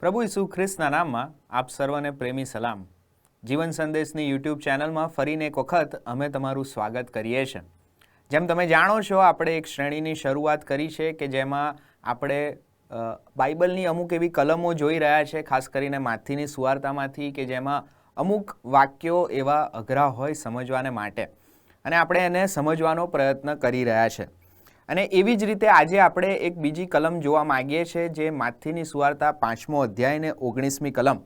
પ્રભુ ઈસુ ખ્રિસ્તના નામમાં આપ સર્વને પ્રેમી સલામ. જીવન સંદેશની યુટ્યુબ ચેનલમાં ફરીને એક વખત અમે તમારું સ્વાગત કરીએ છીએ. જેમ તમે જાણો છો, આપણે એક શ્રેણીની શરૂઆત કરી છે કે જેમાં આપણે બાઇબલની અમુક એવી કલમો જોઈ રહ્યા છે, ખાસ કરીને માથીની સુવાર્તામાંથી કે જેમાં અમુક વાક્યો એવા અઘરા હોય સમજવાને માટે. અને આપણે એને સમજવાનો પ્રયત્ન કરી રહ્યા છે. અને એવી જ રીતે આજે આપણે એક બીજી કલમ જોવા માગીએ છીએ, જે માથીની સુવાર્તા પાંચમો અધ્યાય ને ઓગણીસમી કલમ.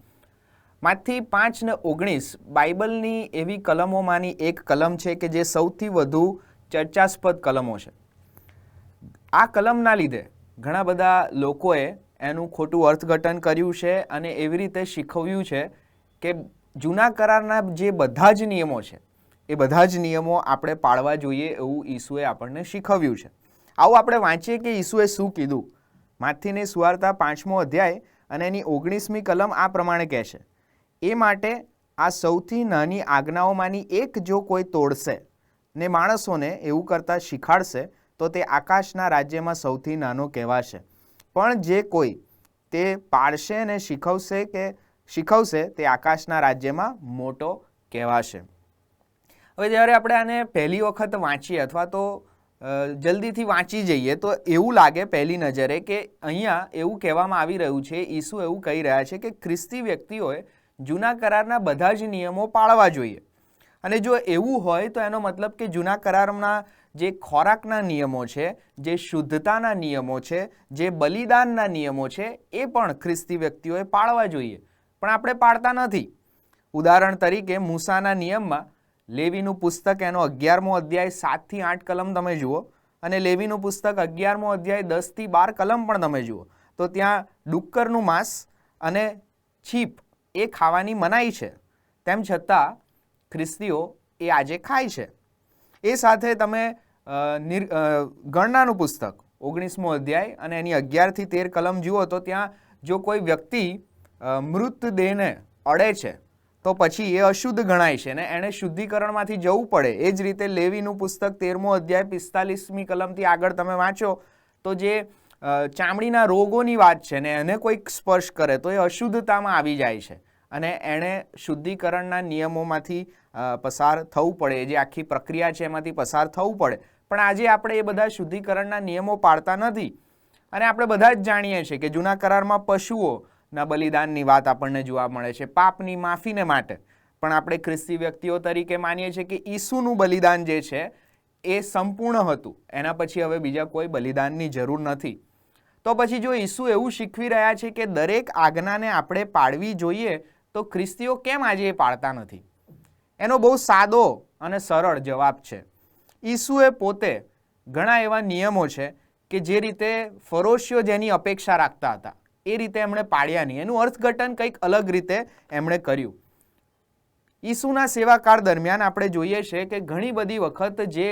માથી પાંચ ને ઓગણીસ બાઇબલની એવી કલમોમાંની એક કલમ છે કે જે સૌથી વધુ ચર્ચાસ્પદ કલમો છે. આ કલમના લીધે ઘણા બધા લોકોએ એનું ખોટું અર્થઘટન કર્યું છે અને એવી રીતે શીખવ્યું છે કે જૂના કરારના જે બધા જ નિયમો છે, એ બધા જ નિયમો આપણે પાળવા જોઈએ એવું ઈસુએ આપણને શીખવ્યું છે. આવું આપણે વાંચીએ કે ઈસુએ શું કીધું? માથીની સુવાર્તા પાંચમો અધ્યાય અને એની ઓગણીસમી કલમ આ પ્રમાણે કહે છે, એ માટે આ સૌથી નાની આજ્ઞાઓમાંની એક જો કોઈ તોડશે ને માણસોને એવું કરતાં શીખાડશે, તો તે આકાશના રાજ્યમાં સૌથી નાનો કહેવાશે. પણ જે કોઈ તે પાડશે ને શીખવશે કે શીખવશે, તે આકાશના રાજ્યમાં મોટો કહેવાશે. હવે જ્યારે આપણે આને પહેલી વખત વાંચીએ અથવા તો જલ્દીથી વાંચી જઈએ તો એવું લાગે પહેલી નજરે કે અહીંયા એવું કહેવામાં આવી રહ્યું છે, ઈસુ એવું કહી રહ્યા છે કે ખ્રિસ્તી વ્યક્તિઓએ જૂના કરારના બધા જ નિયમો પાળવા જોઈએ. અને જો એવું હોય તો એનો મતલબ કે જૂના કરારના જે ખોરાકના નિયમો છે, જે શુદ્ધતાના નિયમો છે, જે બલિદાનના નિયમો છે, એ પણ ખ્રિસ્તી વ્યક્તિઓએ પાળવા જોઈએ. પણ આપણે પાળતા નથી. ઉદાહરણ તરીકે મૂસાના નિયમમાં લેવીનું પુસ્તક એનો અગિયારમો અધ્યાય સાતથી આઠ કલમ તમે જુઓ અને લેવીનું પુસ્તક અગિયારમો અધ્યાય દસથી બાર કલમ પણ તમે જુઓ. તો ત્યાં ડુક્કરનું માંસ અને છીપ એ ખાવાની મનાઈ છે. તેમ છતાં ખ્રિસ્તીઓ એ આજે ખાય છે. એ સાથે તમે નિર ગણનાનું પુસ્તક ઓગણીસમો અધ્યાય અને એની અગિયારથી તેર કલમ જુઓ તો ત્યાં જો કોઈ વ્યક્તિ મૃતદેહને અડે છે તો પછી એ અશુદ્ધ ગણાય છે ને એણે શુદ્ધિકરણમાંથી જવું પડે. એ જ રીતે લેવીનું પુસ્તક તેરમો અધ્યાય પિસ્તાલીસમી કલમથી આગળ તમે વાંચો તો જે ચામડીના રોગોની વાત છે ને એને કોઈક સ્પર્શ કરે તો એ અશુદ્ધતામાં આવી જાય છે. અને એણે શુદ્ધિકરણના નિયમોમાંથી પસાર થવું પડે. જે આખી પ્રક્રિયા છે એમાંથી પસાર થવું પડે. પણ આજે આપણે એ બધા શુદ્ધિકરણના નિયમો પાળતા નથી. અને આપણે બધા જ જાણીએ છીએ કે જૂના કરારમાં પશુઓના બલિદાનની વાત આપણને જોવા મળે છે, પાપની માફીને માટે. પણ આપણે ખ્રિસ્તી વ્યક્તિઓ તરીકે માનીએ છીએ કે ઈસુનું બલિદાન જે છે, એ સંપૂર્ણ હતું. એના પછી હવે બીજા કોઈ બલિદાનની જરૂર નથી. તો પછી જો ઈસુ એવું શીખવી રહ્યા છે કે દરેક આજ્ઞાને આપણે પાળવી જોઈએ, તો ખ્રિસ્તીઓ કેમ આજે એ પાળતા નથી? એનો બહુ સાદો અને સરળ જવાબ છે. ઈસુએ પોતે ઘણા એવા નિયમો છે કે જે રીતે ફરોશીઓ જેની અપેક્ષા રાખતા હતા. એ રીતે એમણે પાડ્યા નહીં. એનું અર્થઘટન કંઈક અલગ રીતે એમણે કર્યું. ઈસુના સેવાકાળ દરમિયાન આપણે જોઈએ છે કે ઘણી બધી વખત જે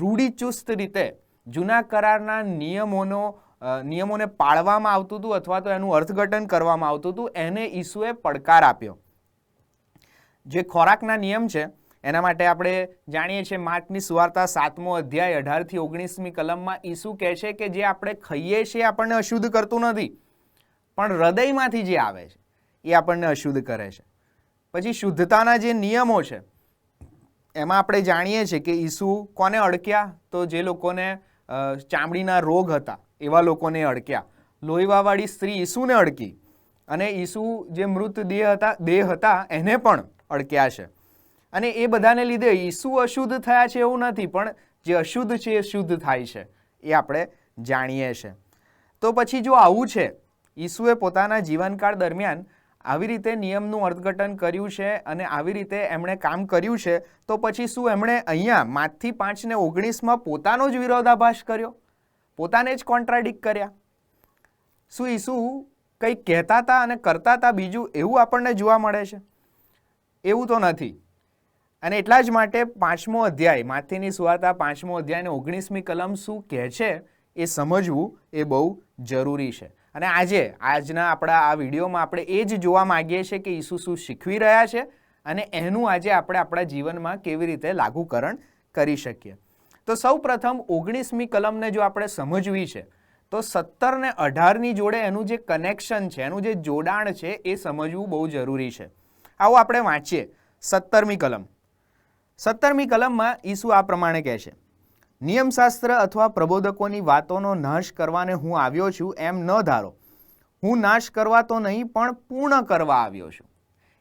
રૂઢિચુસ્ત રીતે જૂના કરારના નિયમોનો નિયમોને પાળવામાં આવતું હતું અથવા તો એનું અર્થઘટન કરવામાં આવતું હતું, એને ઈસુએ પડકાર આપ્યો. જે ખોરાકના નિયમ છે, એના માટે આપણે જાણીએ છીએ માર્કની સુવાર્તા સાતમો અધ્યાય અઢારથી ઓગણીસમી કલમમાં ઈસુ કહે છે કે જે આપણે ખાઈએ છીએ આપણને અશુદ્ધ કરતું નથી. પણ હૃદયમાંથી જે આવે છે, એ આપણને અશુદ્ધ કરે છે. પછી શુદ્ધતાના જે નિયમો છે, એમાં આપણે જાણીએ છીએ કે ઈસુ કોને અડક્યા? તો જે લોકોને ચામડીના રોગ હતા, એવા લોકોને અડક્યા. લોહીવાવાળી સ્ત્રી ઈસુને અડકી અને ઈસુ જે મૃત દેહ હતા દેહ હતા, એને પણ અડક્યા છે. અને એ બધાને લીધે ઈસુ અશુદ્ધ થયા છે એવું નથી, પણ જે અશુદ્ધ છે એ શુદ્ધ થાય છે, એ આપણે જાણીએ છીએ તો પછી જો આવું છે ઈસુએ પોતાના જીવનકાળ દરમિયાન આવી રીતે નિયમનું અર્થઘટન કર્યું છે અને આવી રીતે એમણે કામ કર્યું છે, તો પછી શું એમણે અહીંયા માથથી પાંચ ને ઓગણીસમાં પોતાનો જ વિરોધાભાસ કર્યો? પોતાને જ કોન્ટ્રાડિક કર્યા? શું ઈસુ કંઈ કહેતા હતા અને કરતા હતા બીજું એવું આપણને જોવા મળે છે? એવું તો નથી. અને એટલા જ માટે પાંચમો અધ્યાય, માથીની સુવાર્તા પાંચમો અધ્યાય અને ઓગણીસમી કલમ શું કહે છે એ સમજવું એ બહુ જરૂરી છે. અને આજે, આજના આપણા આ વિડીયોમાં આપણે એ જ જોવા માગીએ છીએ કે ઈસુ શું શીખવી રહ્યા છે અને એનું આજે આપણે આપણા જીવનમાં કેવી રીતે લાગુકરણ કરી શકીએ. તો સૌ પ્રથમ ઓગણીસમી કલમને જો આપણે સમજવી છે, તો સત્તર ને અઢારની જોડે એનું જે કનેક્શન છે, એનું જે જોડાણ છે એ સમજવું બહુ જરૂરી છે. આવો આપણે વાંચીએ સત્તરમી કલમ. સત્તરમી કલમમાં ઈસુ આ પ્રમાણે કહે છે નિયમશાસ્ત્ર અથવા પ્રબોધકોની વાતોનો નાશ કરવાને હું આવ્યો છું એમ ન ધારો. હું નાશ કરવા તો નહીં, પણ પૂર્ણ કરવા આવ્યો છું.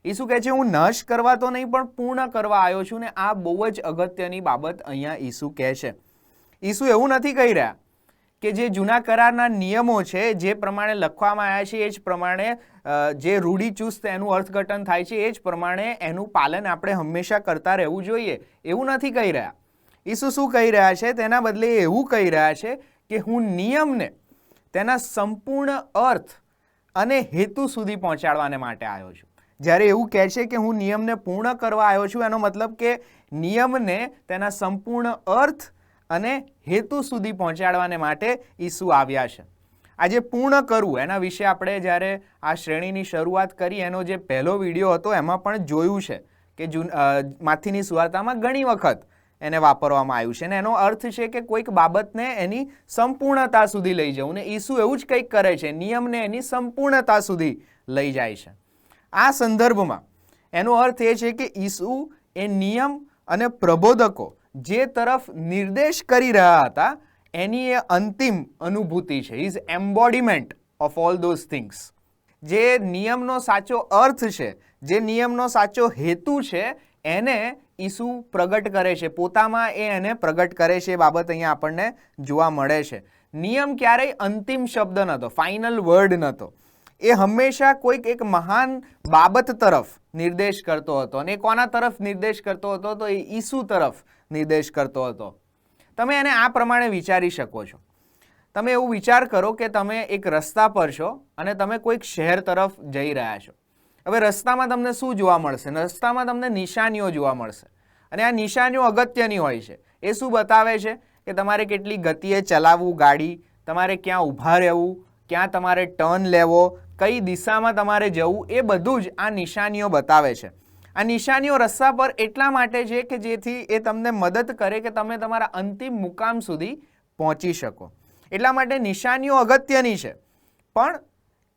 ઈસુ કહે છે, હું નાશ કરવા તો નહીં, પણ પૂર્ણ કરવા આવ્યો છું. ને આ બહુ જ અગત્યની બાબત અહીંયા ઈસુ કહે છે. ઈસુ એવું નથી કહી રહ્યા કે જે જૂના કરારના નિયમો છે, જે પ્રમાણે લખવામાં આવ્યા છે, એ જ પ્રમાણે જે રૂઢિચુસ્ત એનું અર્થઘટન થાય છે, એ જ પ્રમાણે એનું પાલન આપણે હંમેશા કરતા રહેવું જોઈએ. એવું નથી કહી રહ્યા. ઈસુ શું કહી રહ્યા છે? તેના બદલે એવું કહી રહ્યા છે કે હું નિયમને, તેના સંપૂર્ણ અર્થ અને હેતુ સુધી પહોંચાડવાને માટે આવ્યો છું. જ્યારે એવું કહે છે કે હું નિયમને પૂર્ણ કરવા આવ્યો છું, એનો મતલબ કે નિયમને, તેના સંપૂર્ણ અર્થ અને હેતુ સુધી પહોંચાડવાને માટે ઈસુ આવ્યા છે. આજે પૂર્ણ કરવું, એના વિશે આપણે જ્યારે આ શ્રેણીની શરૂઆત કરી, એનો જે પહેલો વીડિયો હતો, એમાં પણ જોયું છે કે જૂન માથીની સુવાર્તામાં ઘણી વખત એને વાપરવામાં આવ્યું છે. અને એનો અર્થ છે કે કોઈક બાબતને એની સંપૂર્ણતા સુધી લઈ જવું. ને ઈસુ એવું જ કંઈક કરે છે. નિયમને એની સંપૂર્ણતા સુધી લઈ જાય છે. આ સંદર્ભમાં એનો અર્થ એ છે કે ઈસુ એ નિયમ અને પ્રબોધકો જે તરફ નિર્દેશ કરી રહ્યા હતા, એની એ અંતિમ અનુભૂતિ છે. Is embodiment of all those things જે નિયમનો સાચો અર્થ છે, જે નિયમનો સાચો હેતુ છે, એને ઈસુ પ્રગટ કરે છે. પોતામાં એ એને પ્રગટ કરે છે એ બાબત અહીંયા આપણને જોવા મળે છે. નિયમ ક્યારેય અંતિમ શબ્દ નહોતો ફાઇનલ વર્ડ નહોતો એ હંમેશા કોઈક એક મહાન બાબત તરફ નિર્દેશ કરતો હતો અને એ કોના તરફ નિર્દેશ કરતો હતો તો એ ઈસુ તરફ નિર્દેશ કરતો હતો. તમે એને આ પ્રમાણે વિચારી શકો છો. તમે એવું વિચાર કરો કે તમે એક રસ્તા પર છો અને તમે કોઈક શહેર તરફ જઈ રહ્યા છો. હવે રસ્તામાં તમને શું જોવા મળશે? રસ્તામાં તમને નિશાનીઓ જોવા મળશે. અને આ નિશાનીઓ અગત્યની હોય છે. એ શું બતાવે છે? કે તમારે કેટલી ગતિએ ચલાવવું ગાડી, તમારે ક્યાં ઊભા રહેવું, ક્યાં તમારે ટર્ન લેવો, કઈ દિશામાં તમારે જવું, એ બધું જ આ નિશાનીઓ બતાવે છે. આ નિશાનીઓ રસ્તા પર એટલા માટે છે કે જેથી એ તમને મદદ કરે કે તમે તમારા અંતિમ મુકામ સુધી પહોંચી શકો. એટલા માટે નિશાનીઓ અગત્યની છે. પણ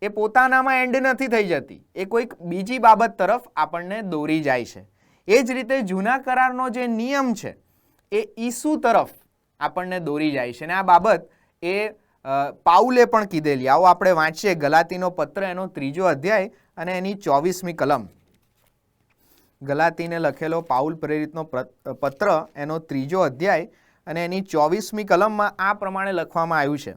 એ પોતાનામાં એન્ડ નથી થઈ જતી. એ કોઈક બીજી બાબત તરફ આપણને દોરી જાય છે. એ જ રીતે જૂના કરારનો જે નિયમ છે, એ ઈસુ તરફ આપણને દોરી જાય છે. અને આ બાબત એ પાઉલે પણ કીધેલી. આવો આપણે વાંચીએ ગલાતીનો પત્ર, એનો ત્રીજો અધ્યાય અને એની ચોવીસમી કલમ. ગલાતીને લખેલો પાઉલ પ્રેરિતનો પત્ર, એનો ત્રીજો અધ્યાય અને એની ચોવીસમી કલમમાં આ પ્રમાણે લખવામાં આવ્યું છે.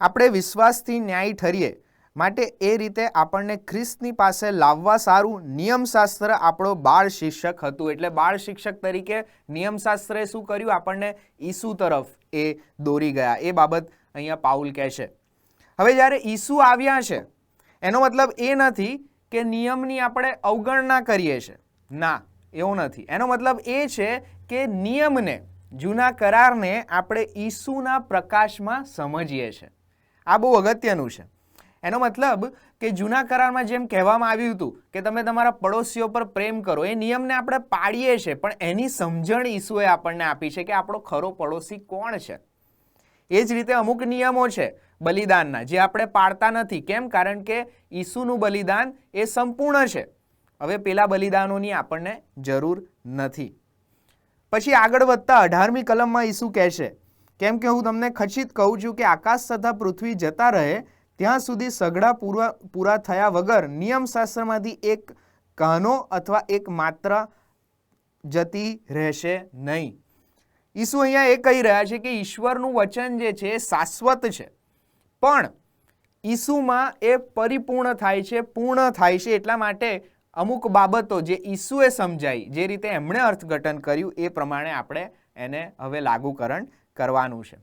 આપણે વિશ્વાસથી ન્યાય ઠરીએ માટે એ રીતે આપણને ખ્રિસ્તની પાસે લાવવા સારું નિયમશાસ્ત્ર આપણો બાળ શિક્ષક હતું. એટલે બાળ શિક્ષક તરીકે નિયમશાસ્ત્રે શું કર્યું? આપણને ઈસુ તરફ એ દોરી ગયા. એ બાબત અહીંયા પાઉલ કહે છે. હવે જ્યારે ઈસુ આવ્યા છે, એનો મતલબ એ નથી કે નિયમની આપણે અવગણના કરીએ છીએ ના, એવું નથી. એનો મતલબ એ છે કે નિયમને, જૂના કરારને આપણે ઈસુના પ્રકાશમાં સમજીએ છીએ આ બહુ અગત્યનું છે. એનો મતલબ કે જૂના કરારમાં જેમ કહેવામાં આવ્યું હતું કે તમે તમારા પડોશીઓ પર પ્રેમ કરો, એ નિયમને આપણે પાડીએ છીએ, પણ એની સમજણ ઈસુએ આપણને આપી છે કે આપણો ખરો પડોશી કોણ છે? એ જ રીતે અમુક નિયમો છે બલિદાનના, જે આપણે પાળતા નથી. કેમ? કારણ કે ઈસુનું બલિદાન એ સંપૂર્ણ છે. હવે પેલા બલિદાનોની આપણને જરૂર નથી. પછી આગળ વધતા અઢારમી કલમમાં ઈસુ કહેશે, કેમ કે હું તમને ખચિત કહું છું કે આકાશ તથા પૃથ્વી જતા રહે ત્યાં સુધી સઘળા પૂરા પૂરા થયા વગર નિયમશાસ્ત્રમાંથી એક કાનો અથવા એક માત્ર જતી રહેશે નહીં. ઈસુ અહીંયા એ કહી રહ્યા છે કે ઈશ્વરનું વચન જે છે શાશ્વત છે. પણ ઈસુમાં એ પરિપૂર્ણ થાય છે, પૂર્ણ થાય છે એટલા માટે અમુક બાબતો જે ઈસુએ સમજાઈ, જે રીતે એમણે અર્થઘટન કર્યું એ પ્રમાણે આપણે એને હવે લાગુકરણ કરવાનું છે.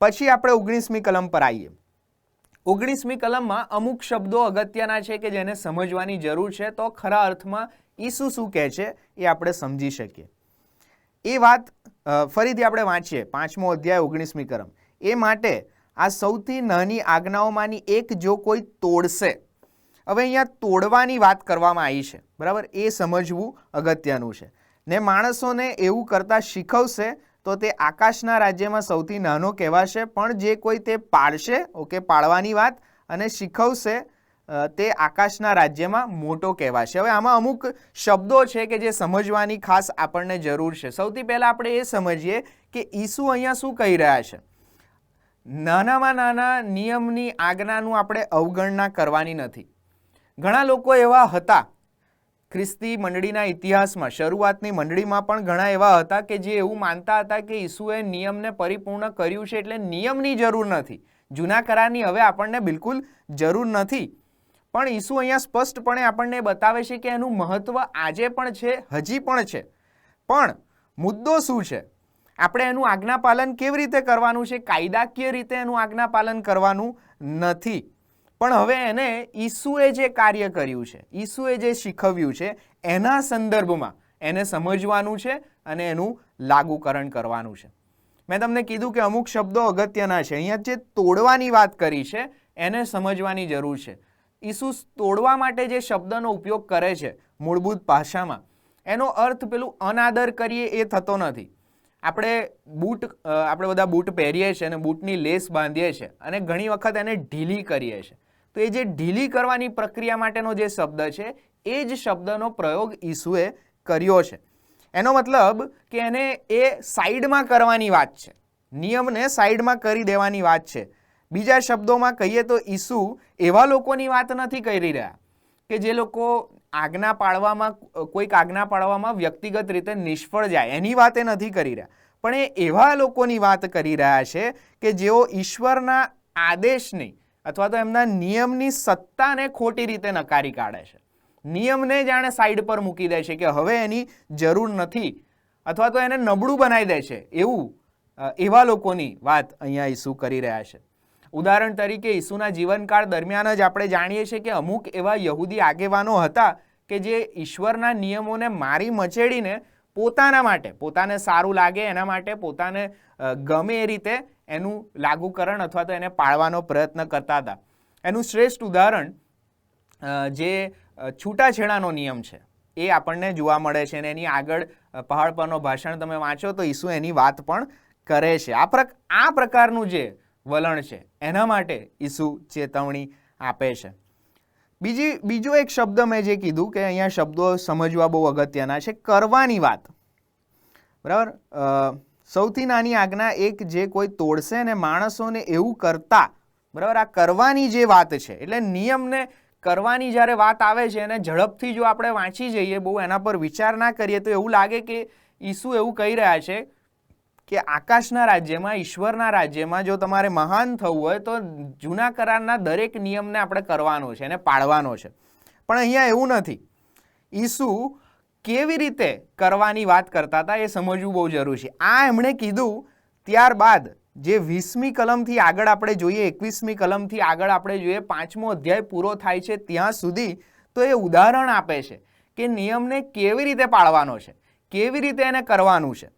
પછી આપણે ઓગણીસમી કલમ પર આવીએ. ઓગણીસમી કલમમાં અમુક શબ્દો અગત્યના છે કે જેને સમજવાની જરૂર છે, તો ખરા અર્થમાં ઈસુ શું કહે છે એ આપણે સમજી શકીએ. એ વાત ફરીથી આપણે વાંચીએ, પાંચમો અધ્યાય, ઓગણીસમી કલમ. એ માટે આ સૌથી નાની આજ્ઞાઓમાંની એક જો કોઈ તોડશે, હવે અહીંયા તોડવાની વાત કરવામાં આવી છે, બરાબર? એ સમજવું અગત્યનું છે. ને માણસોને એવું કરતાં શીખવશે તો તે આકાશના રાજ્યમાં સૌથી નાનો કહેવાશે, પણ જે કોઈ તે પાળશે ઓકે પાળવાની વાત અને શીખવશે તે આકાશના રાજ્યમાં મોટો કહેવાશે. હવે આમાં અમુક શબ્દો છે કે જે સમજવાની ખાસ આપણને જરૂર છે. સૌથી પહેલાં આપણે એ સમજીએ કે ઈસુ અહીંયા શું કહી રહ્યા છે. નાનામાં નાના નિયમની આજ્ઞાનું આપણે અવગણના કરવાની નથી. ઘણા લોકો એવા હતા ખ્રિસ્તી મંડળીના ઇતિહાસમાં, શરૂઆતની મંડળીમાં પણ ઘણા એવા હતા કે જે એવું માનતા હતા કે ઈસુએ નિયમને પરિપૂર્ણ કર્યું છે એટલે નિયમની જરૂર નથી. જૂના કરારની હવે આપણને બિલકુલ જરૂર નથી. પણ ઈસુ અહીંયા સ્પષ્ટપણે આપણને બતાવે છે કે એનું મહત્વ આજે પણ છે, હજી પણ છે. પણ મુદ્દો શું છે? આપણે એનું આજ્ઞાપાલન કેવી રીતે કરવાનું છે? કાયદાકીય રીતે એનું આજ્ઞાપાલન કરવાનું નથી. પણ હવે એને ઈસુએ જે કાર્ય કર્યું છે, ઈસુએ જે શીખવ્યું છે, એના સંદર્ભમાં એને સમજવાનું છે અને એનું લાગુકરણ કરવાનું છે. મેં તમને કીધું કે અમુક શબ્દો અગત્યના છે. અહીંયા જે તોડવાની વાત કરી છે, એને સમજવાની જરૂર છે. ઈસુ તોડવા માટે જે શબ્દનો ઉપયોગ કરે છે મૂળભૂત ભાષામાં, એનો અર્થ પેલું અનાદર કરીએ એ થતો નથી. આપણે બૂટ આપણે બધા બૂટ પહેરીએ છીએ અને બૂટની લેસ બાંધીએ છીએ અને ઘણી વખત એને ઢીલી કરીએ છીએ. તો એ જે ઢીલી કરવાની પ્રક્રિયા માટેનો જે શબ્દ છે, એ જ શબ્દનો પ્રયોગ ઈસુએ કર્યો છે. એનો મતલબ કે એને એ સાઈડમાં કરવાની વાત છે. નિયમને સાઈડમાં કરી દેવાની વાત છે. બીજા શબ્દોમાં કહીએ તો ઈસુ એવા લોકોની વાત નથી કરી રહ્યા કે જે લોકો આજ્ઞા પાળવામાં, કોઈક આજ્ઞા પાળવામાં વ્યક્તિગત રીતે નિષ્ફળ જાય. એની વાત એ નથી કરી રહ્યા. પણ એ એવા લોકોની વાત કરી રહ્યા છે કે જેઓ ઈશ્વરના આદેશની અથવા તો એમના નિયમની સત્તાને ખોટી રીતે નકારી કાઢે છે. નિયમને જાણે સાઈડ પર મૂકી દે છે કે હવે એની જરૂર નથી અથવા તો એને નબળું બનાવી દે છે. એવું એવા લોકોની વાત અહીંયા ઈસુ કરી રહ્યા છે. ઉદાહરણ તરીકે ઈસુના જીવનકાળ દરમિયાન જ આપણે જાણીએ છીએ કે અમુક એવા યહૂદી આગેવાનો હતા કે જે ઈશ્વરના નિયમોને મારી મચેડીને પોતાના માટે, પોતાને સારું લાગે એના માટે, પોતાને ગમે એ રીતે એનું લાગુકરણ અથવા તો એને પાળવાનો પ્રયત્ન કરતા હતા. એનું શ્રેષ્ઠ ઉદાહરણ જે છૂટાછેડાનો નિયમ છે, એ આપણને જોવા મળે છે અને એની આગળ પહાડ પરનો ભાષણ તમે વાંચો તો ઈસુ એની વાત પણ કરે છે. આ પ્રક, આ પ્રકારનું જે વલણ છે, એના માટે ઈસુ ચેતવણી આપે છે. બીજી, બીજો એક શબ્દ મેં જે કીધું કે અહીંયા શબ્દો સમજવા બહુ અગત્યના છે, કરવાની વાત. બરાબર? સૌથી નાની આજ્ઞા એક જે કોઈ તોડશે ને માણસોને એવું કરતા, બરાબર, આ કરવાની જે વાત છે, એટલે નિયમને કરવાની જ્યારે વાત આવે છે અને ઝડપથી જો આપણે વાંચી જઈએ, બહુ એના પર વિચાર ના કરીએ, તો એવું લાગે કે ઈસુ એવું કહી રહ્યા છે કે આકાશના રાજ્યમાં, ઈશ્વરના રાજ્યમાં જો તમારે મહાન થવું હોય, તો જૂના કરારના દરેક નિયમને આપણે કરવાનો છે એને પાળવાનો છે. પણ અહીંયા એવું નથી. ઈસુ કેવી રીતે કરવાની વાત કરતા હતા એ સમજવું બહુ જરૂરી છે. આ એમણે કીધું ત્યારબાદ જે વીસમી કલમથી આગળ આપણે જોઈએ, એકવીસમી કલમથી આગળ આપણે જોઈએ, પાંચમો અધ્યાય પૂરો થાય છે ત્યાં સુધી તો એ ઉદાહરણ આપે છે કે નિયમને કેવી રીતે પાળવાનો છે, કેવી રીતે એને કરવાનું છે.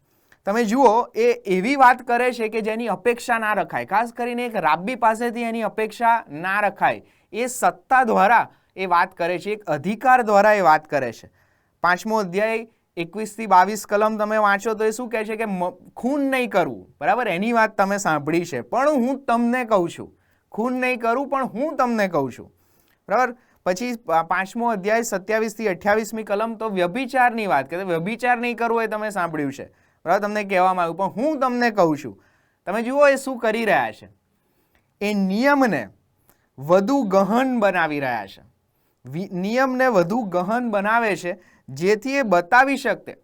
તમે જુઓ, એ એવી વાત કરે છે કે જેની અપેક્ષા ના રખાય. ખાસ કરીને એક રાબ્બી પાસેથી એની અપેક્ષા ના રખાય. એ સત્તા દ્વારા એ વાત કરે છે, એક અધિકાર દ્વારા એ વાત કરે છે. પાંચમો અધ્યાય, એકવીસથી બાવીસ કલમ તમે વાંચો તો એ શું કહે છે કે ખૂન નહીં કરવું બરાબર? એની વાત તમે સાંભળી છે. પણ હું તમને કહું છું. ખૂન નહીં કરું, પણ હું તમને કહું છું. બરાબર? પછી પાંચમો અધ્યાય, સત્યાવીસથી અઠ્યાવીસમી કલમ તો વ્યભિચારની વાત. કે વ્યભિચાર નહીં કરવો એ તમે સાંભળ્યું છે. બરાબર? તમને કહેવામાં આવ્યું, પણ હું તમને કહું છું. તમે જુઓ એ શું કરી રહ્યા છે. એ નિયમને વધુ ગહન બનાવી રહ્યા છે. નિયમને વધુ ગહન બનાવે છે. જેથી એ બતાવી શકે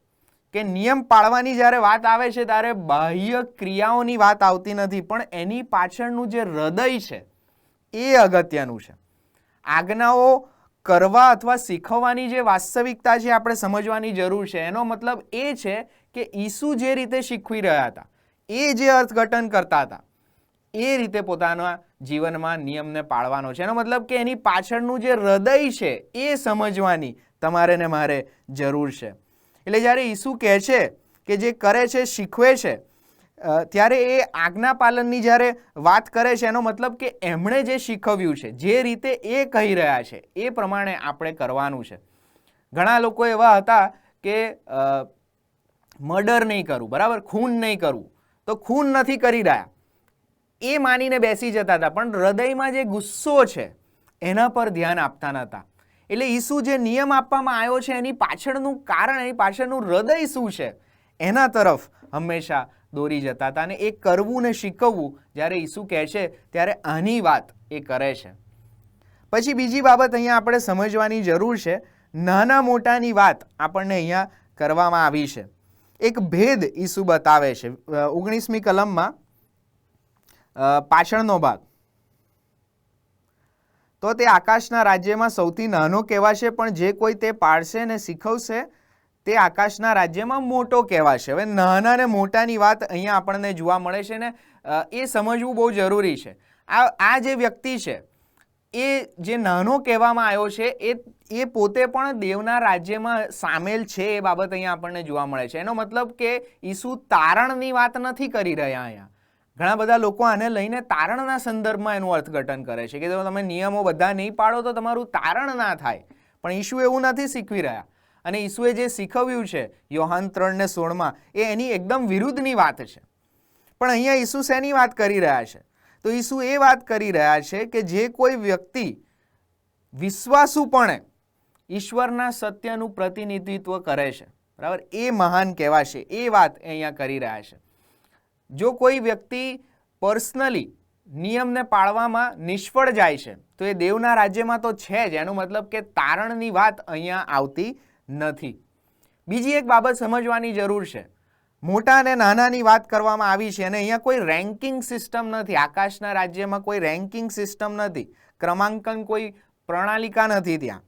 કે નિયમ પાળવાની જ્યારે વાત આવે છે, ત્યારે બાહ્ય ક્રિયાઓની વાત આવતી નથી, પણ એની પાછળનું જે હૃદય છે, એ અગત્યનું છે. આજ્ઞાઓ કરવા અથવા શીખવવાની જે વાસ્તવિકતા છે, આપણે સમજવાની જરૂર છે. એનો મતલબ એ છે કે ઈસુ જે રીતે શીખવી રહ્યા હતા, એ જે અર્થઘટન કરતા હતા, એ રીતે પોતાના જીવનમાં નિયમને પાળવાનો છે. એનો મતલબ કે એની પાછળનું જે હૃદય છે, એ સમજવાની તમારે ને મારે જરૂર છે. એટલે જ્યારે ઈસુ કહે છે કે જે કરે છે, શીખવે છે ત્યારે એ આજ્ઞા પાલનની જ્યારે વાત કરે છે, એનો મતલબ કે એમણે જે શીખવ્યું છે, જે રીતે એ કહી રહ્યા છે, એ પ્રમાણે આપણે કરવાનું છે. ઘણા લોકો એવા હતા કે મર્ડર નહીં કરવું બરાબર? ખૂન નહીં કરવું તો ખૂન નથી કરી રહ્યા. એ માનીને બેસી જતા હતા, પણ હૃદયમાં જે ગુસ્સો છે, એના પર ધ્યાન આપતા નહોતા. એટલે ઈસુ જે નિયમ આપવામાં આવ્યો છે, એની પાછળનું કારણ, એની પાછળનું હૃદય શું છે? એના તરફ હંમેશા દોરી જતા હતા અને એ કરવું ને શીખવવું જ્યારે ઈસુ કહે છે, ત્યારે આની વાત એ કરે છે. પછી બીજી બાબત અહીંયા આપણે સમજવાની જરૂર છે, નાના મોટાની વાત આપણને અહીંયા કરવામાં આવી છે. એક ભેદ ઈસુ બતાવે છે. ઓગણીસમી કલમમાં પાછળનો ભાગ. તો તે આકાશના રાજ્યમાં સૌથી નાનો કહેવાશે, પણ જે કોઈ તે પાળશે ને શીખવશે, તે આકાશના રાજ્યમાં મોટો કહેવાશે. હવે નાના ને મોટાની વાત અહીંયા આપણને જોવા મળે છે ને એ સમજવું બહુ જરૂરી છે. આ આ જે વ્યક્તિ છે, એ જે નાનો કહેવામાં આવ્યો છે, એ એ પોતે પણ દેવના રાજ્યમાં સામેલ છે એ બાબત અહીંયા આપણને જોવા મળે છે. એનો મતલબ કે ઈસુ તારણની વાત નથી કરી રહ્યા અહીંયા. ઘણા બધા લોકો આને લઈને તારણના સંદર્ભમાં એનું અર્થઘટન કરે છે કે જો તમે નિયમો બધા નહીં પાડો તો તમારું તારણ ના થાય. પણ ઈસુ એવું નથી શીખવી રહ્યા. અને ઈસુએ જે શીખવ્યું છે યોહાન ત્રણ ને સોળમાં, એ એની એકદમ વિરુદ્ધની વાત છે. પણ અહીંયા ઈસુ શેની વાત કરી રહ્યા છે? તો ઈસુ એ વાત કરી રહ્યા છે કે જે કોઈ વ્યક્તિ વિશ્વાસુપણે ઈશ્વરના સત્યનું પ્રતિનિધિત્વ કરે છે. બરાબર? એ મહાન કહેવાશે. એ વાત અહીંયા કરી રહ્યા છે. જો કોઈ વ્યક્તિ પર્સનલી નિયમને પાળવામાં નિષ્ફળ જાય છે, તો એ દેવના રાજ્યમાં તો છે જ. એનો મતલબ કે તારણની વાત અહીંયા આવતી નથી. બીજી એક બાબત સમજવાની જરૂર છે. મોટા અને નાનાની વાત કરવામાં આવી છે અને અહીંયા કોઈ રેન્કિંગ સિસ્ટમ નથી. આકાશના રાજ્યમાં કોઈ રેન્કિંગ સિસ્ટમ નથી. ક્રમાંકન કોઈ પ્રણાલિકા નથી ત્યાં.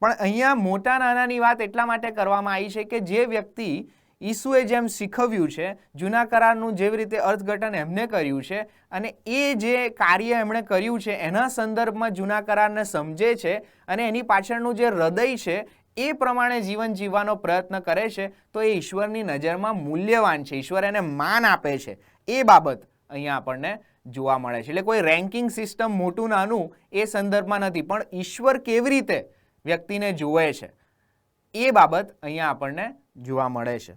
પણ અહીંયા મોટા નાનાની વાત એટલા માટે કરવામાં આવી છે કે જે વ્યક્તિ ઈસુએ જેમ શીખવ્યું છે જૂના કરારનું જેવી રીતે અર્થઘટન એમને કર્યું છે અને એ જે કાર્ય એમણે કર્યું છે, એના સંદર્ભમાં જૂના કરારને સમજે છે અને એની પાછળનું જે હૃદય છે, એ પ્રમાણે જીવન જીવવાનો પ્રયત્ન કરે છે, તો એ ઈશ્વરની નજરમાં મૂલ્યવાન છે, ઈશ્વર એને માન આપે છે. એ બાબત અહીંયા આપણને જોવા મળે છે. એટલે કોઈ રેન્કિંગ સિસ્ટમ મોટું નાનું એ સંદર્ભમાં નથી, પણ ઈશ્વર કેવી રીતે વ્યક્તિને જુએ છે, એ બાબત અહીંયા આપણને જોવા મળે છે.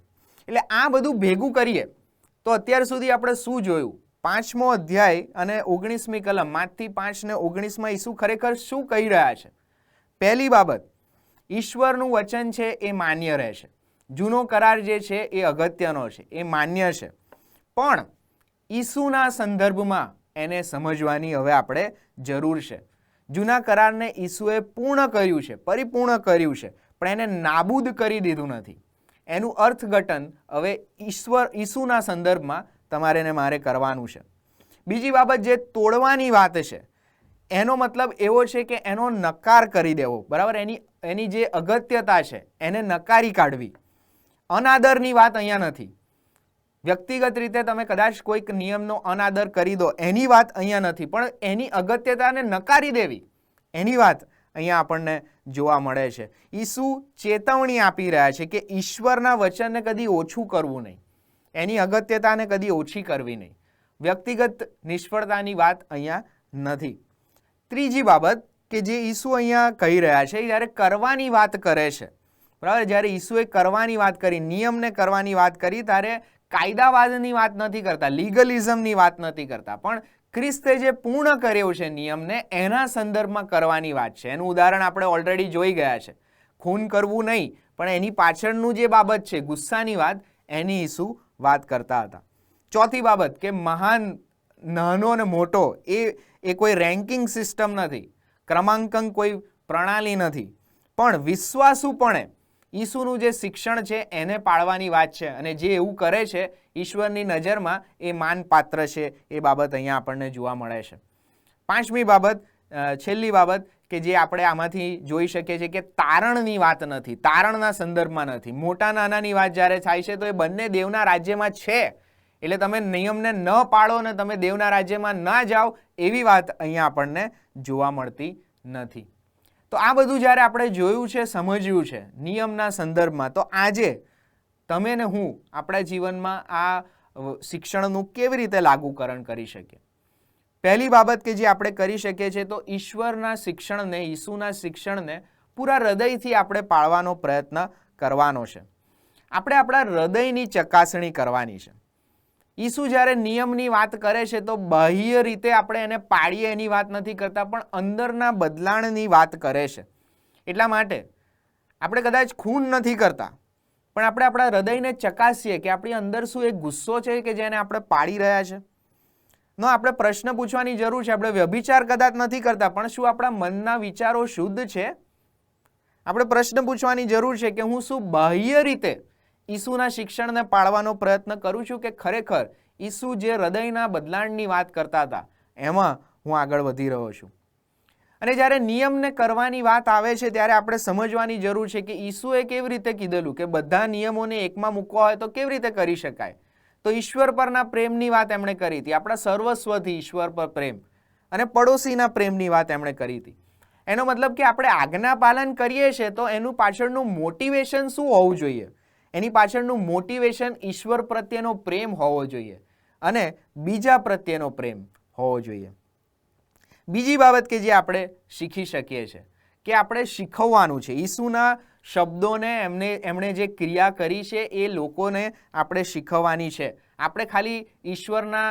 એટલે આ બધું ભેગું કરીએ, તો અત્યાર સુધી આપણે શું જોયું? પાંચમો અધ્યાય અને ઓગણીસમી કલમ પાંચ ને ઓગણીસમાં ઈસુ ખરેખર શું કહી રહ્યા છે? પહેલી બાબત, ઈશ્વરનું વચન છે એ માન્ય રહેશે. જૂનો કરાર જે છે એ અગત્યનો છે, એ માન્ય છે. પણ ઈસુના સંદર્ભમાં એને સમજવાની હવે આપણે જરૂર છે. જૂના કરારને ઈસુએ પૂર્ણ કર્યું છે, પરિપૂર્ણ કર્યું છે, પણ એને નાબૂદ કરી દીધું નથી. એનું અર્થઘટન હવે ઈશ્વર, ઈસુના સંદર્ભમાં તમારે ને મારે કરવાનું છે. બીજી બાબત જે તોડવાની વાત છે, એનો મતલબ એવો છે કે એનો નકાર કરી દેવો. બરાબર? એની એની જે અગત્યતા છે, એને નકારી કાઢવી. અનાદરની વાત અહીંયા નથી. વ્યક્તિગત રીતે તમે કદાચ કોઈક નિયમનો અનાદર કરી દો, એની વાત અહીંયા નથી. પણ એની અગત્યતાને નકારી દેવી, એની વાત અહીંયા આપણને જોવા મળે છે. ઈસુ ચેતવણી આપી રહ્યા છે કે ઈશ્વરના વચનને કદી ઓછું કરવું નહીં. એની અગત્યતાને કદી ઓછી કરવી નહીં. વ્યક્તિગત નિષ્ફળતાની વાત અહીંયા નથી. ત્રીજી બાબત કે જે ઈસુ અહીંયા કહી રહ્યા છે જ્યારે કરવાની વાત કરે છે, બરાબર? જ્યારે ઈસુએ કરવાની વાત કરી, નિયમને કરવાની વાત કરી, ત્યારે કાયદાવાદની વાત નથી કરતા, લીગલિઝમની વાત નથી કરતા. પણ ખ્રિસ્તે જે પૂર્ણ કર્યો છે નિયમને, એના સંદર્ભમાં કરવાની વાત છે. એનું ઉદાહરણ આપણે ઓલરેડી જોઈ ગયા છે. ખૂન કરવું નહીં, પણ એની પાછળનું જે બાબત છે, ગુસ્સાની વાત, એની ઈસુ વાત કરતા હતા. ચોથી બાબત કે મહાન, નાનો અને મોટો, એ એ કોઈ રેન્કિંગ સિસ્ટમ નથી. ક્રમાંકન કોઈ પ્રણાલી નથી. પણ વિશ્વાસુપણે ઈસુનું જે શિક્ષણ છે, એને પાળવાની વાત છે અને જે એવું કરે છે, ઈશ્વરની નજરમાં એ માનપાત્ર છે, એ બાબત અહીંયા આપણને જોવા મળે છે. પાંચમી બાબત છેલ્લી બાબત કે જે આપણે આમાંથી જોઈ શકીએ છીએ કે તારણની વાત નથી, તારણના સંદર્ભમાં નથી. મોટા નાનાની વાત જ્યારે થાય છે તો એ બંને દેવના રાજ્યમાં છે. એટલે તમે નિયમને ન પાળો ને તમે દેવના રાજ્યમાં ના જાઓ એવી વાત અહીંયા આપણને જોવા મળતી નથી. તો આ બધું જ્યારે આપણે જોયું છે, સમજ્યું છે, નિયમના સંદર્ભમાં, તો આજે તમે ને હું આપણા જીવનમાં આ શિક્ષણનું કેવી રીતે લાગુકરણ કરી શકીએ? પહેલી બાબત કે જે આપણે કરી શકીએ છીએ, તો ઈશ્વરના શિક્ષણને, ઈસુના શિક્ષણને પૂરા હૃદયથી આપણે પાળવાનો પ્રયત્ન કરવાનો છે. આપણે આપણા હૃદયની ચકાસણી કરવાની છે. ઈસુ જ્યારે નિયમની વાત કરે છે તો બાહ્ય રીતે આપણે એને પાડીએ એની વાત નથી કરતા, પણ અંદરના બદલાણની વાત કરે છે. એટલા માટે આપણે કદાચ ખૂન નથી કરતા, પણ આપણે આપણા હૃદયને ચકાસીએ કે આપણી અંદર શું એક ગુસ્સો છે કે જેને આપણે પાડી રહ્યા છે. નો, આપણે પ્રશ્ન પૂછવાની જરૂર છે, આપણે વ્યભિચાર કદાચ નથી કરતા, પણ શું આપણા મનના વિચારો શુદ્ધ છે? આપણે પ્રશ્ન પૂછવાની જરૂર છે કે હું શું બાહ્ય રીતે ઈસુના શિક્ષણને પાળવાનો પ્રયત્ન કરું છું કે ખરેખર ઈસુ જે હૃદયના બદલાણની વાત કરતા હતા, એમાં હું આગળ વધી રહ્યો છું. અને જ્યારે નિયમને કરવાની વાત આવે છે, ત્યારે આપણે સમજવાની જરૂર છે કે ઈસુએ કેવી રીતે કીધેલું કે બધા નિયમોને એકમાં મૂકવા હોય તો કેવી રીતે કરી શકાય. તો ઈશ્વર પરના પ્રેમની વાત એમણે કરી હતી, આપણા સર્વસ્વથી ઈશ્વર પર પ્રેમ અને પડોશીના પ્રેમની વાત એમણે કરી હતી. એનો મતલબ કે આપણે આજ્ઞા પાલન કરીએ છીએ તો એનું પાછળનું મોટિવેશન શું હોવું જોઈએ? એની પાછળનું મોટિવેશન ઈશ્વર પ્રત્યેનો પ્રેમ હોવો જોઈએ અને બીજા પ્રત્યેનો પ્રેમ હોવો જોઈએ. બીજી બાબત કે જે આપણે શીખી શકીએ છીએ કે આપણે શીખવવાનું છે. ઈસુના શબ્દોને એમને, એમણે જે ક્રિયા કરી છે એ લોકોને આપણે શીખવવાની છે. આપણે ખાલી ઈશ્વરના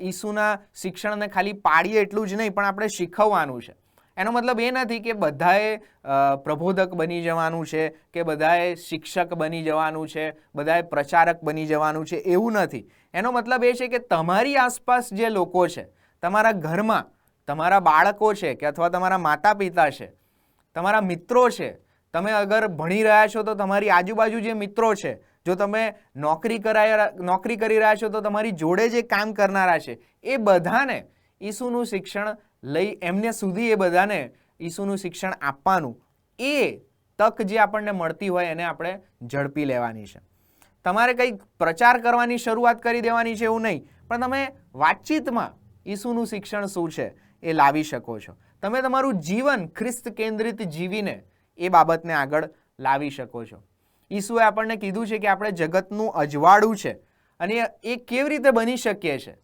ઈસુના શિક્ષણને ખાલી પાડીએ એટલું જ નહીં, પણ આપણે શીખવવાનું છે. એનો મતલબ એ નથી કે બધાએ પ્રબોધક બની જવાનું છે કે બધાએ શિક્ષક બની જવાનું છે, બધાએ પ્રચારક બની જવાનું છે એવું નથી. એનો મતલબ એ છે કે તમારી આસપાસ જે લોકો છે, તમારા ઘરમાં તમારા બાળકો છે કે અથવા તમારા માતા પિતા છે, તમારા મિત્રો છે, તમે અગર ભણી રહ્યા છો તો તમારી આજુબાજુ જે મિત્રો છે, જો તમે નોકરી કરાય, નોકરી કરી રહ્યા છો તો તમારી જોડે જે કામ કરનારા છે, એ બધાને ઈસુનું શિક્ષણ લઈ એમને સુધી એ બધાને ઈસુનું શિક્ષણ આપવાનું. એ તક જે આપણને મળતી હોય એને આપણે ઝડપી લેવાની છે. તમારે કંઈક પ્રચાર કરવાની શરૂઆત કરી દેવાની છે એવું નહીં, પણ તમે વાતચીતમાં ઈસુનું શિક્ષણ શું છે એ લાવી શકો છો. તમે તમારું જીવન ખ્રિસ્ત કેન્દ્રિત જીવીને એ બાબતને આગળ લાવી શકો છો. ઈસુએ આપણને કીધું છે કે આપણે જગતનું અજવાળું છે અને એ કેવી રીતે બની શકીએ છે?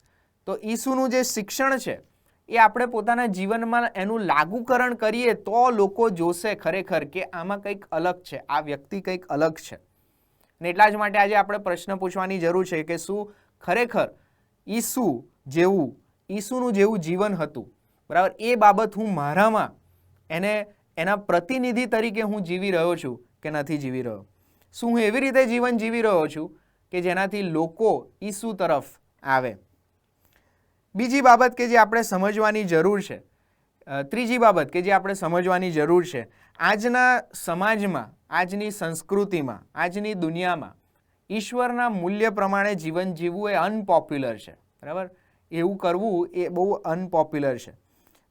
તો ઈસુનું જે શિક્ષણ છે એ આપણે પોતાના જીવનમાં એનું લાગુકરણ કરીએ તો લોકો જોશે ખરેખર કે આમાં કંઈક અલગ છે, આ વ્યક્તિ કંઈક અલગ છે. ને એટલા જ માટે આજે આપણે પ્રશ્ન પૂછવાની જરૂર છે કે શું ખરેખર ઈસુ જેવું, ઈસુનું જેવું જીવન હતું? બરાબર? એ બાબત હું મારામાં એને, એના પ્રતિનિધિ તરીકે હું જીવી રહ્યો છું કે નથી જીવી રહ્યો? શું હું એવી રીતે જીવન જીવી રહ્યો છું કે જેનાથી લોકો ઈસુ તરફ આવે? બીજી બાબત કે જે આપણે સમજવાની જરૂર છે ત્રીજી બાબત કે જે આપણે સમજવાની જરૂર છે, આજના સમાજમાં, આજની સંસ્કૃતિમાં, આજની દુનિયામાં ઈશ્વરના મૂલ્ય પ્રમાણે જીવન જીવવું એ અનપોપ્યુલર છે. બરાબર? એવું કરવું એ બહુ અનપોપ્યુલર છે.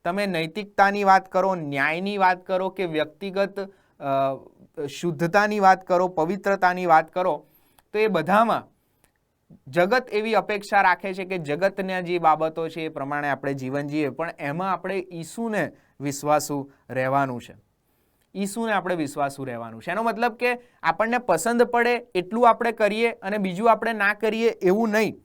તમે નૈતિકતાની વાત કરો, ન્યાયની વાત કરો કે વ્યક્તિગત શુદ્ધતાની વાત કરો, પવિત્રતાની વાત કરો, તો એ બધામાં જગત એવી અપેક્ષા રાખે છે કે જગતના જે બાબતો છે એ પ્રમાણે આપણે જીવન જીએ, પણ એમાં આપણે ઈસુને વિશ્વાસુ રહેવાનું છે. ઈસુને આપણે વિશ્વાસુ રહેવાનું છે. એનો મતલબ કે આપણને પસંદ પડે એટલું આપણે કરીએ અને બીજું આપણે ના કરીએ એવું નહીં.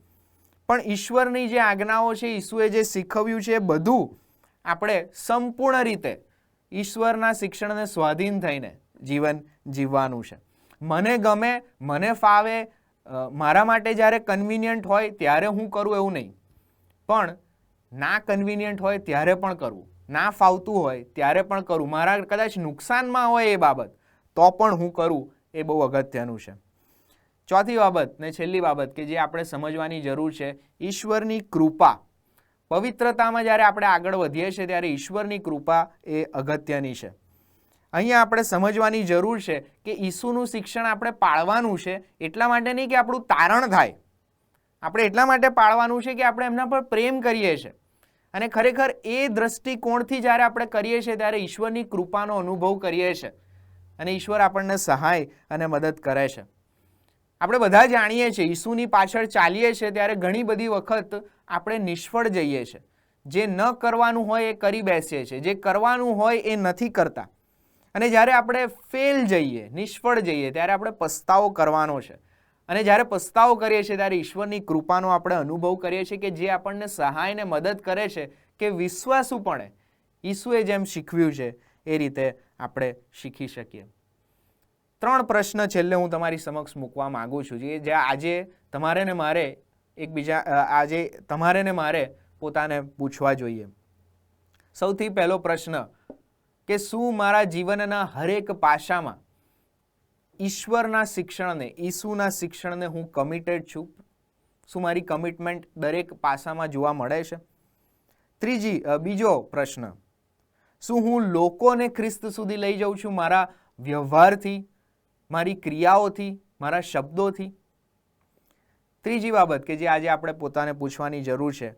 પણ ઈશ્વરની જે આજ્ઞાઓ છે, ઈસુએ જે શીખવ્યું છે બધું આપણે સંપૂર્ણ રીતે ઈશ્વરના શિક્ષણને સ્વાધીન થઈને જીવન જીવવાનું છે. મને ગમે, મને ફાવે મારા માટે જ્યારે કન્વિનિયન્ટ હોય ત્યારે હું કરું એવું નહીં. પણ ના કન્વિનિયન્ટ હોય ત્યારે પણ કરવું ના ફાવતું હોય ત્યારે પણ કરું. મારા કદાચ નુકસાનમાં હોય એ બાબત, તો પણ હું કરું એ બહુ અગત્યનું છે. ચોથી બાબત ને છેલ્લી બાબત કે જે આપણે સમજવાની જરૂર છે, ઈશ્વરની કૃપા. પવિત્રતામાં જ્યારે આપણે આગળ વધીએ છીએ ત્યારે ઈશ્વરની કૃપા એ અગત્યની છે. અહીંયા આપણે સમજવાની જરૂર છે કે ઈસુનું શિક્ષણ આપણે પાળવાનું છે, એટલા માટે નહીં કે આપણું તારણ થાય. આપણે એટલા માટે પાળવાનું છે કે આપણે એમના પર પ્રેમ કરીએ છીએ અને ખરેખર એ દ્રષ્ટિકોણથી જ્યારે આપણે કરીએ છીએ, ત્યારે ઈશ્વરની કૃપાનો અનુભવ કરીએ છીએ અને ઈશ્વર આપણને સહાય અને મદદ કરે છે. આપણે બધા જાણીએ છીએ, ઈસુની પાછળ ચાલીએ છીએ, ત્યારે ઘણી બધી વખત આપણે નિષ્ફળ જઈએ છીએ. જે ન કરવાનું હોય એ કરી બેસીએ છીએ. જે કરવાનું હોય એ નથી કરતા. અને જ્યારે આપણે ફેલ જઈએ, નિષ્ફળ જઈએ, ત્યારે આપણે પસ્તાવો કરવાનો છે. અને જ્યારે પસ્તાવો કરીએ છીએ, ત્યારે ઈશ્વરની કૃપાનો આપણે અનુભવ કરીએ છીએ કે જે આપણને સહાયને મદદ કરે છે, કે વિશ્વાસુપણે ઈસુએ જેમ શીખવ્યું છે, એ રીતે આપણે શીખી શકીએ. ત્રણ પ્રશ્ન છેલ્લે હું તમારી સમક્ષ મૂકવા માગું છું, જે આજે તમારે ને મારે એકબીજા આજે તમારે ને મારે પોતાને પૂછવા જોઈએ. સૌથી પહેલો પ્રશ્ન કે શું મારા જીવનના હરેક પાસામાં ઈશ્વરના શિક્ષણને, ઈસુના શિક્ષણને હું કમિટેડ છું? શું મારી કમિટમેન્ટ દરેક પાસામાં જોવા મળે છે? ત્રીજી બીજો પ્રશ્ન. શું હું લોકોને ખ્રિસ્ત સુધી લઈ જાઉં છું મારા વ્યવહારથી, મારી ક્રિયાઓથી, મારા શબ્દોથી? ત્રીજી બાબત કે જે આજે આપણે પોતાને પૂછવાની જરૂર છે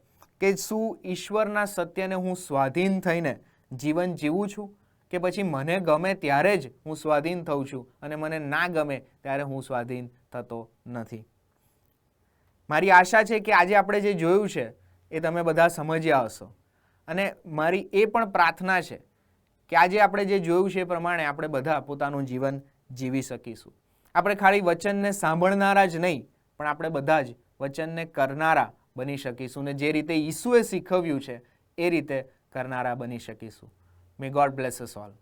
કે શું ઈશ્વરના સત્યને હું સ્વાધીન થઈને જીવન જીવું છું કે પછી મને ગમે ત્યારે જ હું સ્વાધીન થઉં છું અને મને ના ગમે ત્યારે હું સ્વાધીન થતો નથી. મારી આશા છે કે આજે આપણે જે જોયું છે એ તમે બધા સમજ્યા હશો. અને મારી એ પણ પ્રાર્થના છે કે આજે આપણે જે જોયું છે એ પ્રમાણે આપણે બધા પોતાનું જીવન જીવી શકીશું. આપણે ખાલી વચનને સાંભળનારા જ નહીં, પણ આપણે બધા જ વચનને કરનારા બની શકીશું. ને જે રીતે ઈસુએ શીખવ્યું છે એ રીતે કરનારા બની શકીશું. મે ગોડ બ્લેસ ઓલ